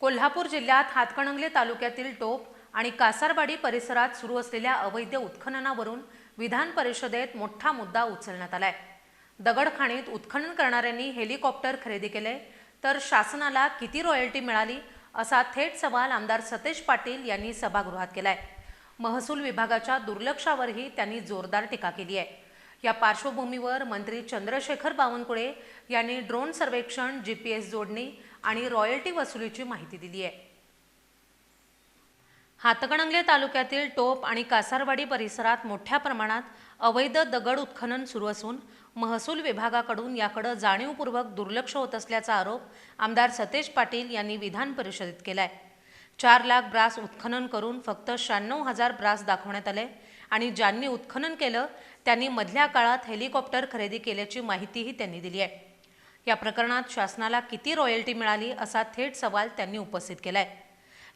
कोल्हापूर जिल्ह्यात हातकणंगले तालुक्यातील टोप आणि कासारवाडी परिसरात सुरू असलेल्या अवैध उत्खननावरून विधान परिषदेत मोठा मुद्दा उचलण्यात आलाय. दगडखाणीत उत्खनन करणाऱ्यांनी हेलिकॉप्टर खरेदी केले तर शासनाला किती रॉयल्टी मिळाली असा थेट सवाल आमदार सतेज पाटील यांनी सभागृहात केलाय. महसूल विभागाच्या दुर्लक्षावरही त्यांनी जोरदार टीका केली आहे. या पार्श्वभूमीवर मंत्री चंद्रशेखर बावनकुळे यांनी ड्रोन सर्वेक्षण जी पी एस जोडणी आणि रॉयल्टी वसुलीची माहिती दिली आहे हातकणंगले तालुक्यातील टोप आणि कासारवाडी परिसरात मोठ्या प्रमाणात अवैध दगड उत्खनन सुरू असून महसूल विभागाकडून याकडे जाणीवपूर्वक दुर्लक्ष होत असल्याचा आरोप आमदार सतेज पाटील यांनी विधान परिषदेत आहे चार लाख ब्रास उत्खनन करून फक्त शहाण्णव हजार ब्रास दाखवण्यात आले आणि ज्यांनी उत्खनन केलं त्यांनी मधल्या काळात हेलिकॉप्टर खरेदी केल्याची माहितीही त्यांनी दिली आहे या प्रकरणात शासनाला किती रॉयल्टी मिळाली असा थेट सवाल त्यांनी उपस्थित केलाय.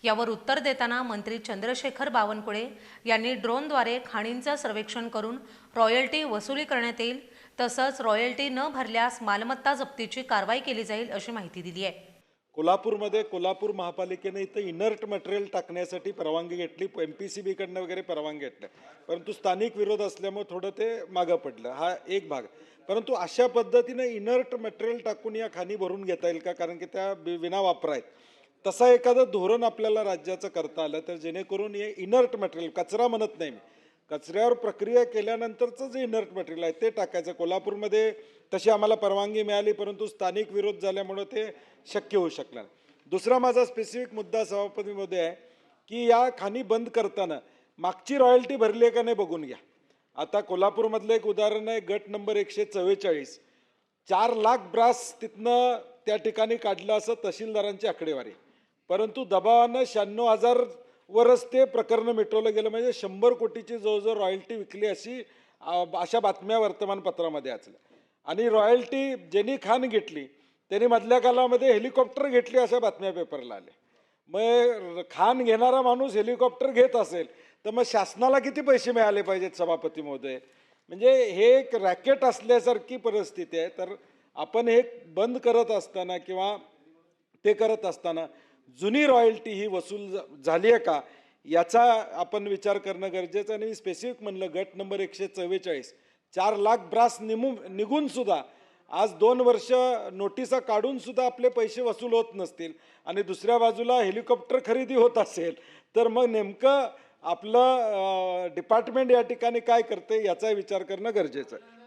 यावर उत्तर देताना मंत्री चंद्रशेखर बावनकुळे यांनी ड्रोनद्वारे खाणींचं सर्वेक्षण करून रॉयल्टी वसुली करण्यात येईल तसंच रॉयल्टी न भरल्यास मालमत्ता जप्तीची कारवाई केली जाईल अशी माहिती दिली आहे कोल्हापूरमध्ये कोल्हापूर महापालिकेने इथं इनर्ट मटेरियल टाकण्यासाठी परवानगी घेतली एम पी सी बीकडनं वगैरे परवानगी घेतल्या परंतु स्थानिक विरोध असल्यामुळे थोडं ते मागं पडलं. हा एक भाग. परंतु अशा पद्धतीने इनर्ट मटेरियल टाकून या खाणी भरून घेता येईल का? कारण की त्या विना वापर आहेत. तसं एखादं धोरण आपल्याला राज्याचं करता आलं तर जेणेकरून हे इनर्ट मटेरियल कचरा म्हणत नाही मी कचऱ्यावर प्रक्रिया केल्यानंतरचं जे इनर्ट मटेरियल आहे ते टाकायचं. कोल्हापूरमध्ये तशी आम्हाला परवानगी मिळाली परंतु स्थानिक विरोध झाल्यामुळं ते शक्य होऊ शकलं नाही. दुसरा माझा स्पेसिफिक मुद्दा सभापतीमध्ये आहे की या खाणी बंद करताना मागची रॉयल्टी भरली आहे का नाही बघून घ्या. आता कोल्हापूरमधलं एक उदाहरण आहे गट नंबर एकशे चव्वेचाळीस. चार लाख ब्रास तिथनं त्या ठिकाणी काढलं असं तहसीलदारांची आकडेवारी. परंतु दबावानं शहाण्णव हजार वरच ते प्रकरण मिटवलं गेलं. म्हणजे शंभर कोटीची जवळजवळ रॉयल्टी विकली अशी अशा बातम्या वर्तमानपत्रामध्ये वाचल्या आणि रॉयल्टी जेनी खान घेतली त्यांनी मधल्या कालामध्ये हेलिकॉप्टर घेतली अशा बातम्या पेपरला आल्या. मग खान घेणारा माणूस हेलिकॉप्टर घेत असेल तर मग शासनाला किती पैसे मिळाले पाहिजेत सभापती महोदय? म्हणजे हे एक रॅकेट असल्यासारखी परिस्थिती आहे. तर आपण हे बंद करत असताना किंवा ते करत असताना जुनी रॉयल्टी ही वसूल झाली आहे का? याचा आपण विचार करणं गरजेचं आणि आणि स्पेसिफिक म्हणलं गट नंबर एकशे चव्वेचाळीस. चार लाख ब्रास निमू निघून सुद्धा आज दोन वर्ष नोटिसा काढून सुद्धा आपले पैसे वसूल होत नसतील. आणि दुसऱ्या बाजूला हेलिकॉप्टर खरेदी होत असेल तर मग नेमकं आपलं डिपार्टमेंट या ठिकाणी काय करते याचा विचार करणं गरजेचं आहे.